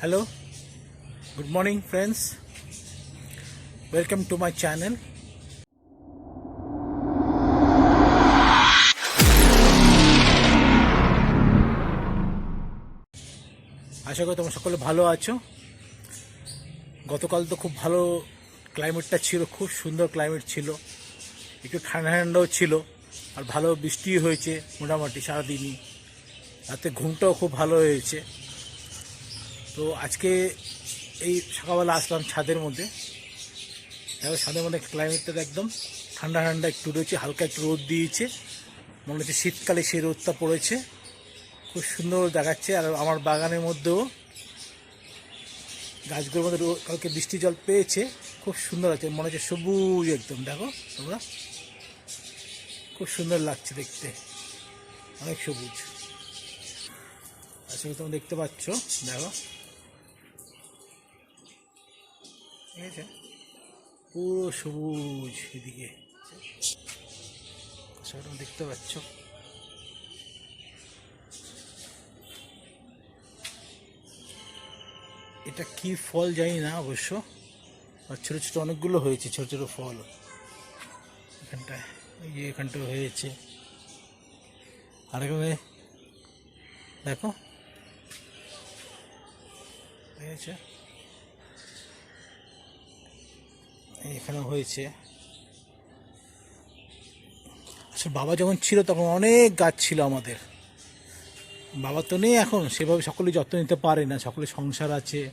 Hello, good morning, friends. Welcome to my channel. আশা করি তোমরা সকলে ভালো আছো। গতকাল তো খুব ভালো ক্লাইমেটটা ছিল খুব সুন্দর ক্লাইমেট ছিল। একটু ঠান্ডা ঠান্ডাও ছিল আর ভালো বৃষ্টি হয়েছে মোটামুটি সারাদিনই। রাতে ঘুমটাও খুব ভালো হয়েছে। তো আজকে এই সকালবেলা আসলাম ছাদের মধ্যে। এবার ছাদের মধ্যে ক্লাইমেটটা একদম ঠান্ডা ঠান্ডা, একটু রয়েছে, হালকা একটু রোদ দিয়েছে। মনে হচ্ছে শীতকালে সেই রোদটা পড়েছে। খুব সুন্দর দেখাচ্ছে। আর আমার বাগানের মধ্যেও গাছগুলোর মধ্যে কালকে বৃষ্টি জল পেয়েছে। খুব সুন্দর আছে মনে হচ্ছে সবুজ একদম। দেখো, তোমরা। খুব সুন্দর লাগছে দেখতে। অনেক সবুজ। আচ্ছা তোমরা দেখতে পাচ্ছ, দেখো। ঠিক আছে পুরো সবুজ এদিকে। সেটা দেখতে পাচ্ছ। এটা কি ফল জানি না অবশ্য। আর ছোটো ছোটো অনেকগুলো হয়েছে, ছোটো ছোটো ফল। এখানটায়, এই যে এখানটায় হয়েছে। আর এখানে দেখো। হয়েছে। এই এখানে হয়েছে। আচ্ছা বাবা যখন ছিল তখন অনেক গাছ ছিল আমাদের। বাবা তো নেই এখন, সেভাবে সকলে যত্ন নিতে পারে না। সকলে সংসার আছে,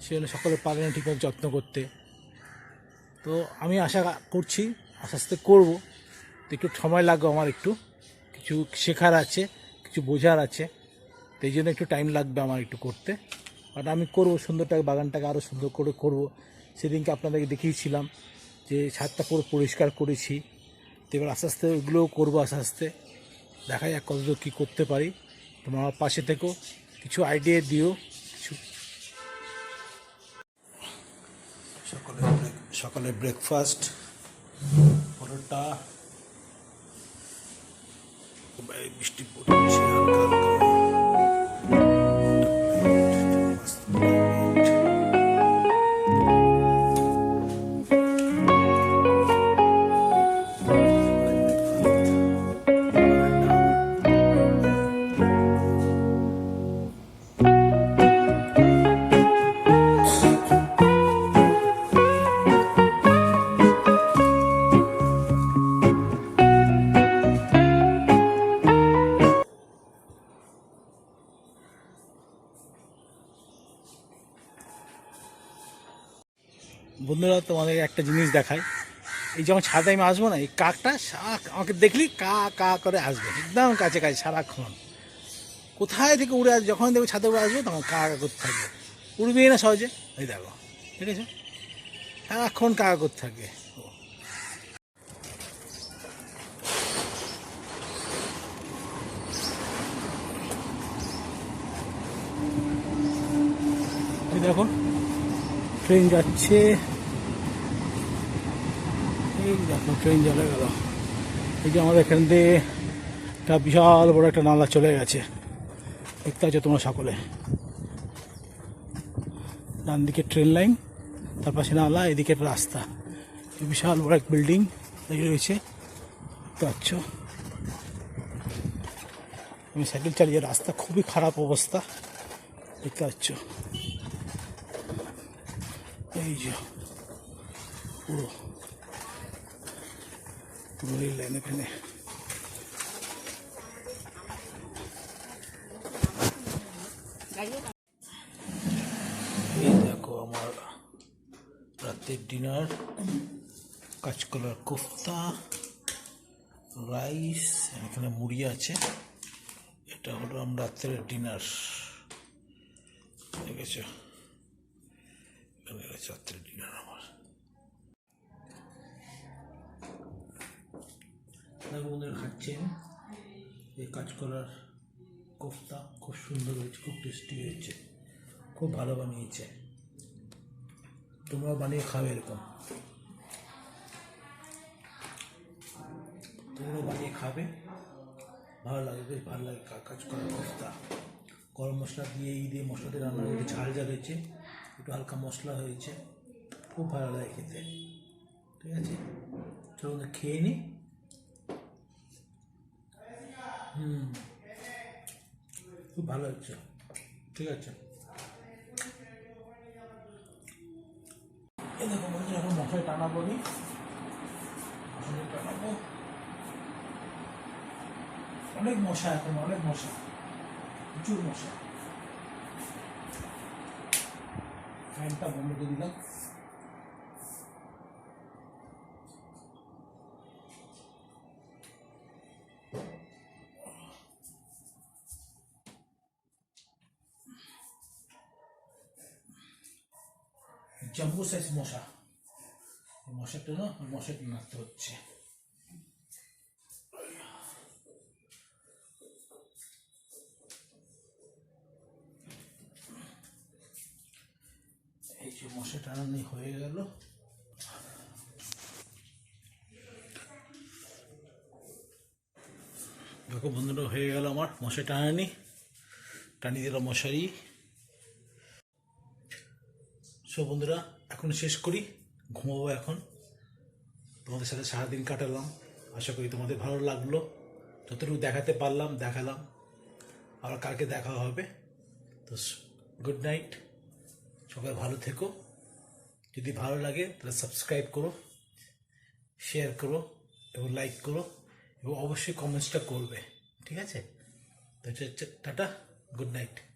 সেজন্য সকলে পারে না ঠিকভাবে যত্ন করতে। তো আমি আশা করছি, আস্তে আস্তে করব। তো একটু সময় লাগবে আমার একটু। কিছু শেখার আছে, কিছু বোঝার আছে। তো এই জন্য একটু টাইম লাগবে আমার একটু করতে। বাট আমি করব, সুন্দরটাকে, বাগানটাকে আরও সুন্দর করে করব। সেদিনকে আপনাদেরকে দেখিয়েছিলাম যে ছাদটা পুরো পরিষ্কার করেছি। তো এবার আস্তে আস্তে ওইগুলোও করব আস্তে আস্তে। দেখা যাক কতদূর কী করতে পারি। তোমরা আমার পাশে থেকো। কিছু আইডিয়া দিও। কিছু সকালে সকালে ব্রেকফাস্ট পরোটা বৃষ্টি পড়ছে বন্ধুরা, তোমাদের একটা জিনিস দেখায় এই যখন ছাদে আমি আসব না, এই কাকটা আমাকে দেখলি কা কা করে আসবে, একদম কাছে কাছে, সারাক্ষণ। কোথায় থেকে উড়ে আসবে যখন দেখব ছাদে উড়ে আসবে, তখন কা কা করতে থাকবে। উড়বেই না সহজে? এই দেখো, ঠিক আছে? সারাক্ষণ কা করতে থাকবে। ও। এই দেখো, ট্রেন যাচ্ছে। এই ট্রেন চলে গেল এই যে আমাদের এখান দিয়ে একটা বিশাল বড় একটা নালা চলে গেছে। দেখতে পাচ্ছ তোমরা সকলে। ডান দিকে ট্রেন লাইন তার পাশে নালা, এদিকে রাস্তা। বিশাল বড় এক বিল্ডিং রয়েছে। পাচ্ছ? আমি সাইকেল চালিয়ে রাস্তা, খুবই খারাপ অবস্থা। দেখতে পাচ্ছ? এই যে পুরো পুরো রেল লাইন এখানে এই দেখো আমার রাতের ডিনার কাঁচকলার কোফতা রাইস এখানে মুড়ি আছে। এটা হলো আমার রাত্রের ডিনার ঠিক আছে রাত্রের ডিনার আমার। দেখো বন্ধুরা খাচ্ছেন এই কাঁচকলার কোফতা খুব সুন্দর হয়েছে, খুব টেস্টি হয়েছে, খুব ভালো বানিয়েছে। তোমরাও বানিয়ে খাবে এরকম। তোমরাও বানিয়ে খাবে। ভালো লাগে বেশ ভালো লাগে কা- কাঁচকলার কোফতা। গরম মশলা দিয়ে এই দিয়ে মশলা দিয়ে রান্না করে ঝাল ঝাল হয়েছে, একটু হালকা মশলা হয়েছে, খুব ভালো লাগে খেতে। ঠিক আছে? চলো আমরা খেয়ে নিই হুম। খুব ভালো হচ্ছে। ঠিক আছে। এই দেখো বন্ধু এখন মশাই মশাই টানাবো। অনেক মশা এখন, অনেক মশা। প্রচুর মশা। ফ্যানটা বন্ধ করে দিলাম। জাম্বু সাইজ মশা। মশাটা না মশাটা নাড়তে হচ্ছে। এই যে মশা টানানি হয়ে গেল। দেখো বন্ধুরা, হয়ে গেল আমার মশা টানানি টানিয়ে দিল মশারি। সো বন্ধুরা এখন শেষ করি। ঘুমাবো এখন। তোমাদের সাথে সারাদিন কাটালাম। আশা করি তোমাদের ভালো লাগল। যতটুকু দেখাতে পারলাম, দেখালাম। আবার কালকে দেখা হবে। তো গুড নাইট সবাই ভালো থেকো। যদি ভালো লাগে, তাহলে সাবস্ক্রাইব করো শেয়ার করো, এবং লাইক করো, এবং অবশ্যই কমেন্টসটা করবে। ঠিক আছে? তো টাটা গুড নাইট